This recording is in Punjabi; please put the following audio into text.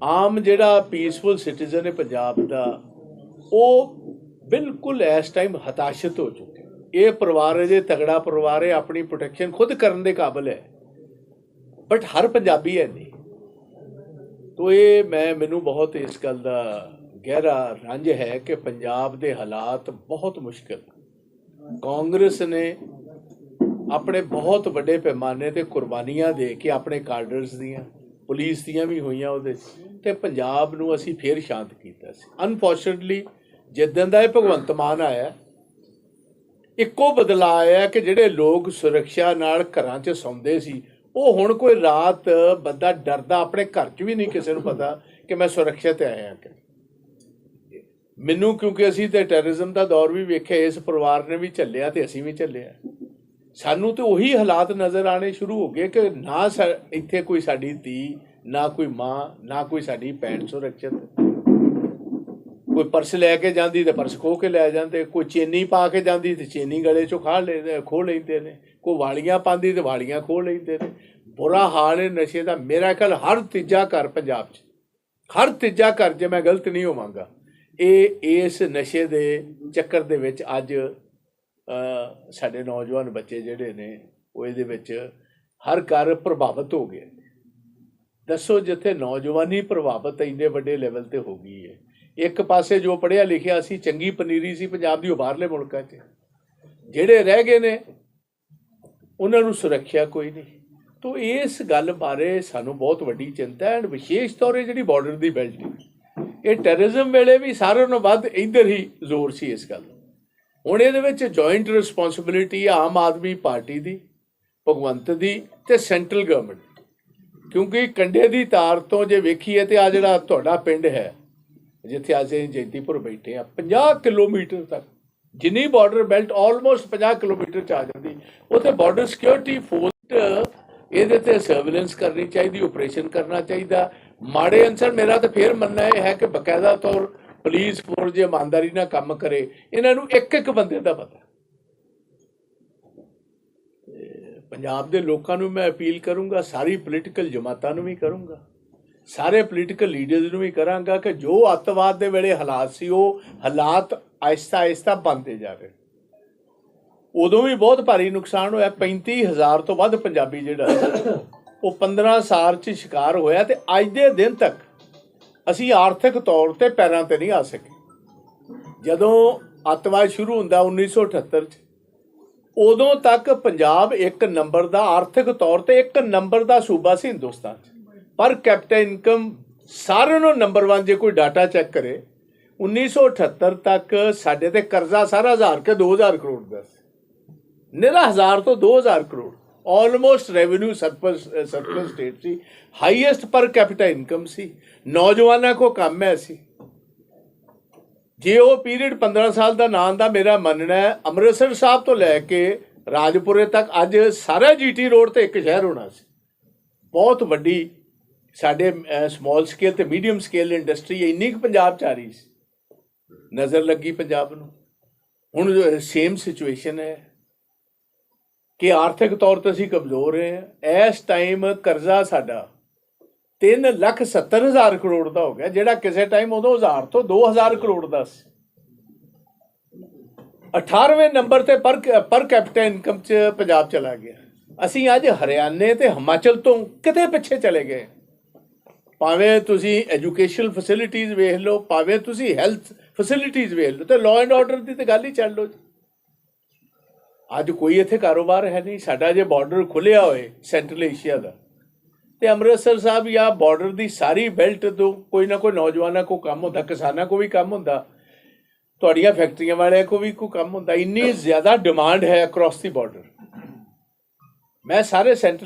ਆਮ ਜਿਹੜਾ ਪੀਸਫੁਲ ਸਿਟੀਜ਼ਨ ਹੈ ਪੰਜਾਬ ਦਾ, ਉਹ ਬਿਲਕੁਲ ਇਸ ਟਾਈਮ ਹਤਾਸ਼ਤ ਹੋ ਚੁੱਕਿਆ ਇਹ ਪਰਿਵਾਰ ਹੈ, ਜੇ ਤਗੜਾ ਪਰਿਵਾਰ ਹੈ, ਆਪਣੀ ਪ੍ਰੋਟੈਕਸ਼ਨ ਖੁਦ ਕਰਨ ਦੇ ਕਾਬਿਲ ਹੈ। ਬਟ ਹਰ ਪੰਜਾਬੀ ਹੈ ਨਹੀਂ। ਤੋ ਇਹ ਮੈਂ, ਮੈਨੂੰ ਬਹੁਤ ਇਸ ਗੱਲ ਦਾ ਗਹਿਰਾ ਰੰਜ ਹੈ ਕਿ ਪੰਜਾਬ ਦੇ ਹਾਲਾਤ ਬਹੁਤ ਮੁਸ਼ਕਲ ਕਾਂਗਰਸ ਨੇ ਆਪਣੇ ਬਹੁਤ ਵੱਡੇ ਪੈਮਾਨੇ ਤੇ ਕੁਰਬਾਨੀਆਂ ਦੇ ਕੇ ਆਪਣੇ ਕਾਡਰਸ ਦੀਆਂ ਪੁਲਿਸ ਦੀਆਂ ਵੀ ਹੋਈਆਂ ਉਹਦੇ 'ਚ, ਤੇ ਪੰਜਾਬ ਨੂੰ ਅਸੀਂ ਫੇਰ ਸ਼ਾਂਤ ਕੀਤਾ ਸੀ। ਅਨਫੋਰਚੂਨਟਲੀ ਜਿੱਦਣ ਦਾ ਇਹ ਭਗਵੰਤ ਮਾਨ ਆਇਆ ਇੱਕੋ ਬਦਲਾਅ ਆਇਆ ਕਿ ਜਿਹੜੇ ਲੋਕ ਸੁਰੱਖਿਆ ਨਾਲ ਘਰਾਂ 'ਚ ਸੌਂਦੇ ਸੀ ਉਹ ਹੁਣ ਕੋਈ ਰਾਤ ਬੰਦਾ ਡਰਦਾ ਆਪਣੇ ਘਰ 'ਚ ਵੀ ਨਹੀਂ ਕਿਸੇ ਨੂੰ ਪਤਾ ਕਿ ਮੈਂ ਸੁਰੱਖਿਆ 'ਤੇ ਆਇਆ ਕਿ ਮੈਨੂੰ ਕਿਉਂਕਿ ਅਸੀਂ ਤੇ ਟੈਰਰਿਜ਼ਮ ਦਾ ਦੌਰ ਵੀ ਵੇਖਿਆ ਇਸ ਪਰਿਵਾਰ ਨੇ ਵੀ ਝੱਲਿਆ ਤੇ ਅਸੀਂ ਵੀ ਝੱਲਿਆ ਸਾਨੂੰ ਤੇ ਉਹੀ ਹਾਲਾਤ ਨਜ਼ਰ ਆਣੇ ਸ਼ੁਰੂ ਹੋ ਗਏ ਕਿ ਨਾ ਸਾ- ਇੱਥੇ ਕੋਈ ਸਾਡੀ ਧੀ, ਨਾ ਕੋਈ ਮਾਂ, ਨਾ ਕੋਈ ਸਾਡੀ ਭੈਣ ਸੁਰੱਖਿਅਤ। ਕੋਈ ਪਰਸ ਲੈ ਕੇ ਜਾਂਦੀ ਤੇ ਪਰਸ ਖੋ ਕੇ ਲੈ ਜਾਂਦੇ, ਕੋਈ ਚੇਨੀ ਪਾ ਕੇ ਜਾਂਦੀ ਤੇ ਚੇਨੀ ਗਲੇ ਚੋਂ ਖਾ ਲੈਂਦੇ ਖੋ ਲੈਂਦੇ ਨੇ। ਕੋਈ ਵਾਲੀਆਂ ਪਾਉਂਦੀ ਤੇ ਵਾਲੀਆਂ ਖੋ ਲੈਂਦੇ ਨੇ। ਬੁਰਾ ਹਾਲ ਹੈ ਨਸ਼ੇ ਦਾ। ਮੇਰਾ ਖਿਆਲ ਹਰ ਤੀਜਾ ਘਰ ਪੰਜਾਬ 'ਚ। ਹਰ ਤੀਜਾ ਘਰ ਜੇ ਮੈਂ ਗਲਤ ਨਹੀਂ ਹੋਵਾਂਗਾ। ਇਹ ਇਸ ਨਸ਼ੇ ਦੇ ਚੱਕਰ ਦੇ ਵਿੱਚ ਅੱਜ ਸਾਡੇ ਨੌਜਵਾਨ ਬੱਚੇ ਜਿਹੜੇ ਨੇ, ਉਹ ਇਹਦੇ ਵਿੱਚ ਹਰ ਘਰ ਪ੍ਰਭਾਵਿਤ ਹੋ ਗਏ ਦੱਸੋ ਜਿੱਥੇ ਨੌਜਵਾਨੀ ਪ੍ਰਭਾਵਿਤ ਇੰਨੇ ਵੱਡੇ ਲੈਵਲ ਤੇ ਹੋ ਗਈ ਹੈ। ਇੱਕ ਪਾਸੇ ਜੋ ਪੜਿਆ ਲਿਖਿਆ ਸੀ, ਚੰਗੀ ਪਨੀਰੀ ਸੀ ਪੰਜਾਬ ਦੀ ਉਹ ਬਾਹਰਲੇ ਮੁਲਕਾਂ 'ਚ। ਜਿਹੜੇ ਰਹਿ ਗਏ ਨੇ, ਉਹਨਾਂ ਨੂੰ ਸੁਰੱਖਿਆ ਕੋਈ ਨਹੀਂ। ਤੋ ਇਸ ਗੱਲ ਬਾਰੇ ਸਾਨੂੰ ਬਹੁਤ ਵੱਡੀ ਚਿੰਤਾ ਹੈ ਐਂਡ ਵਿਸ਼ੇਸ਼ ਤੌਰ 'ਤੇ ਜਿਹੜੀ ਬਾਰਡਰ ਦੀ ਬੈਲਟ ਇਹ ਟੈਰਰਿਜ਼ਮ ਵੇਲੇ ਵੀ ਸਾਰਿਆਂ ਨਾਲੋਂ ਵੱਧ ਇੱਧਰ ਹੀ ਜ਼ੋਰ ਸੀ ਇਸ ਗੱਲ ਦਾ। ਹੁਣ ਇਹਦੇ ਵਿੱਚ joint responsibility Aam Aadmi party ਦੀ, ਭਗਵੰਤ ਦੀ ਤੇ ਸੈਂਟਰਲ ਗਵਰਨਮੈਂਟ ਕਿਉਂਕਿ ਕੰਡੇ ਦੀ ਤਾਰ ਤੋਂ ਜੇ ਵੇਖੀਏ ਤੇ ਆ ਜਿਹੜਾ ਤੁਹਾਡਾ ਪਿੰਡ ਹੈ, ਜਿੱਥੇ ਅਸੀਂ ਜੈਂਤੀਪੁਰ ਬੈਠੇ ਆ 50 ਕਿਲੋਮੀਟਰ ਤੱਕ, ਜਿੰਨੀ ਬਾਰਡਰ ਬੈਲਟ ਆਲਮੋਸਟ 50 ਕਿਲੋਮੀਟਰ ਚ ਆ ਜਾਂਦੀ, ਉੱਥੇ ਬਾਰਡਰ ਸਿਕਿਉਰਿਟੀ ਫੋਰਸ ਇਹਦੇ ਤੇ ਸਰਵੇਲੈਂਸ ਕਰਨੀ ਚਾਹੀਦੀ ਆਪਰੇਸ਼ਨ ਕਰਨਾ ਚਾਹੀਦਾ। ਮਾੜੇ ਅਨਸਰ ਮੇਰਾ ਤਾਂ ਫੇਰ ਮੰਨਣਾ ਇਹ ਹੈ ਕਿ ਬਕਾਇਦਾ ਤੌਰ ਪੁਲਿਸ ਫੋਰਸ ਜੇ ਇਮਾਨਦਾਰੀ ਨਾਲ ਕੰਮ ਕਰੇ, ਇਹਨਾਂ ਨੂੰ ਇੱਕ ਇੱਕ ਬੰਦੇ ਦਾ ਪਤਾ। ਪੰਜਾਬ ਦੇ ਲੋਕਾਂ ਨੂੰ ਮੈਂ ਅਪੀਲ ਕਰੂੰਗਾ, ਸਾਰੀ ਪੋਲੀਟੀਕਲ ਜਮਾਤਾਂ ਨੂੰ ਵੀ ਕਰੂੰਗਾ, ਸਾਰੇ ਪੋਲੀਟੀਕਲ ਲੀਡਰਸ ਨੂੰ ਵੀ ਕਰਾਂਗਾ ਕਿ ਜੋ ਅੱਤਵਾਦ ਦੇ ਵੇਲੇ ਹਾਲਾਤ ਸੀ, ਉਹ ਹਾਲਾਤ ਆਇਸਤਾ ਆਹਿਸਤਾ ਬਣਦੇ ਜਾ ਰਹੇ। ਉਦੋਂ ਵੀ ਬਹੁਤ ਭਾਰੀ ਨੁਕਸਾਨ ਹੋਇਆ 35000 ਤੋਂ ਵੱਧ ਪੰਜਾਬੀ ਜਿਹੜਾ ਉਹ 15 ਸਾਲ ਚ ਸ਼ਿਕਾਰ ਹੋਇਆ ਤੇ ਅੱਜ ਦੇ ਦਿਨ ਤੱਕ ਅਸੀਂ ਆਰਥਿਕ ਤੌਰ ਤੇ ਪੈਰਾਂ ਤੇ ਨਹੀਂ ਆ ਸਕੇ। ਜਦੋਂ ਅੱਤਵਾਦ ਸ਼ੁਰੂ ਹੁੰਦਾ 1978 ਚ, ਉਦੋਂ ਤੱਕ ਪੰਜਾਬ ਇੱਕ ਨੰਬਰ ਦਾ ਆਰਥਿਕ ਤੌਰ ਤੇ ਇੱਕ ਨੰਬਰ ਦਾ ਸੂਬਾ ਸੀ ਹਿੰਦੁਸਤਾਨ 'ਚ। ਪਰ ਕੈਪੀਟਲ ਇਨਕਮ ਸਾਰਿਆਂ ਨੂੰ ਨੰਬਰ 1 ਜੇ ਕੋਈ ਡਾਟਾ ਚੈੱਕ ਕਰੇ 1978 ਤੱਕ ਸਾਡੇ ਤੇ ਕਰਜ਼ਾ ਸਾਰਾ ਹਜ਼ਾਰ ਕੇ 2000 ਕਰੋੜ ਦਾ ਸੀ। ਨਿਹਰਾ ਹਜ਼ਾਰ ਤੋਂ 2000 crore. Almost revenue surplus surplus state ਸੀ। ਹਾਈਐਸਟ ਪਰ ਕੈਪੀਟਲ ਇਨਕਮ ਸੀ। ਨੌਜਵਾਨਾਂ ਕੋ ਕੰਮ ਹੈ ਸੀ। ਜੇ ਉਹ ਪੀਰੀਅਡ 15 ਸਾਲ ਦਾ ਨਾਂ ਦਾ ਮੇਰਾ ਮੰਨਣਾ ਹੈ ਅੰਮ੍ਰਿਤਸਰ ਸਾਹਿਬ ਤੋਂ ਲੈ ਕੇ ਰਾਜਪੁਰੇ ਤੱਕ ਅੱਜ ਸਾਰਾ ਜੀਟੀ ਰੋਡ ਤੇ ਇੱਕ ਸ਼ਹਿਰ ਹੋਣਾ ਸੀ। ਬਹੁਤ ਵੱਡੀ ਸਾਡੇ ਸਮਾਲ ਸਕੇਲ ਤੇ ਮੀਡੀਅਮ ਸਕੇਲ ਇੰਡਸਟਰੀ ਇੰਨੀ ਕੁ ਪੰਜਾਬ ਚ ਆ ਰਹੀ ਸੀ। ਨਜ਼ਰ ਲੱਗੀ ਪੰਜਾਬ ਨੂੰ। ਹੁਣ ਸੇਮ ਸਿਚੁਏਸ਼ਨ ਹੈ। ਕਿ ਆਰਥਿਕ ਤੌਰ ਤੇ ਅਸੀਂ ਕਮਜ਼ੋਰ ਹਾਂ। ਇਸ ਟਾਈਮ ਕਰਜ਼ਾ ਸਾਡਾ 3 ਲੱਖ 70 ਹਜ਼ਾਰ ਕਰੋੜ ਦਾ ਹੋ ਗਿਆ, ਜਿਹੜਾ ਕਿਸੇ ਟਾਈਮ ਉਦੋਂ 1000 ਤੋਂ 2000 ਕਰੋੜ ਦਾ ਸੀ। 18ਵੇਂ ਨੰਬਰ ਤੇ ਪਰ ਪਰ ਕੈਪੀਟਲ ਇਨਕਮ ਚ ਪੰਜਾਬ ਚਲਾ ਗਿਆ। ਅਸੀਂ ਅੱਜ ਹਰਿਆਣੇ ਤੇ ਹਿਮਾਚਲ ਤੋਂ ਕਿਤੇ ਪਿੱਛੇ ਚਲੇ ਗਏ। ਭਾਵੇਂ ਤੁਸੀਂ ਐਜੂਕੇਸ਼ਨਲ ਫੈਸਿਲਿਟੀਆਂ ਵੇਖ ਲਓ, ਭਾਵੇਂ ਤੁਸੀਂ ਹੈਲਥ ਫੈਸਿਲਿਟੀਆਂ ਵੇਖ ਲਓ, ਤੇ ਲਾਅ ਐਂਡ ਆਰਡਰ ਦੀ ਤੇ ਗੱਲ ਹੀ ਛੱਡ ਲਓ ਜੀ। ਅੱਜ ਕੋਈ ਇੱਥੇ ਕਾਰੋਬਾਰ ਹੈ ਨਹੀਂ, ਸਾਡਾ ਜੇ ਬਾਰਡਰ ਖੁੱਲਿਆ ਹੋਏ ਸੈਂਟਰਲ ਏਸ਼ੀਆ ਦਾ, ਤੇ ਅੰਮ੍ਰਿਤਸਰ ਸਾਹਿਬ ਜਾਂ ਬਾਰਡਰ ਦੀ ਸਾਰੀ ਬੈਲਟ ਤੋਂ ਕੋਈ ਨਾ ਕੋਈ ਨੌਜਵਾਨਾਂ ਕੋ ਕੰਮ ਹੁੰਦਾ, ਕਿਸਾਨਾਂ ਕੋ ਵੀ ਕੰਮ ਹੁੰਦਾ, ਤੁਹਾਡੀਆਂ ਫੈਕਟਰੀਆਂ ਵਾਲਿਆਂ ਕੋ ਵੀ ਕੋਈ ਕੰਮ ਹੁੰਦਾ, ਇੰਨੀ ਜ਼ਿਆਦਾ ਡਿਮਾਂਡ ਹੈ ਅਕ੍ਰੋਸ ਦੀ ਬਾਰਡਰ ਮੈਂ ਸਾਰੇ ਸੈਂਟਰਲ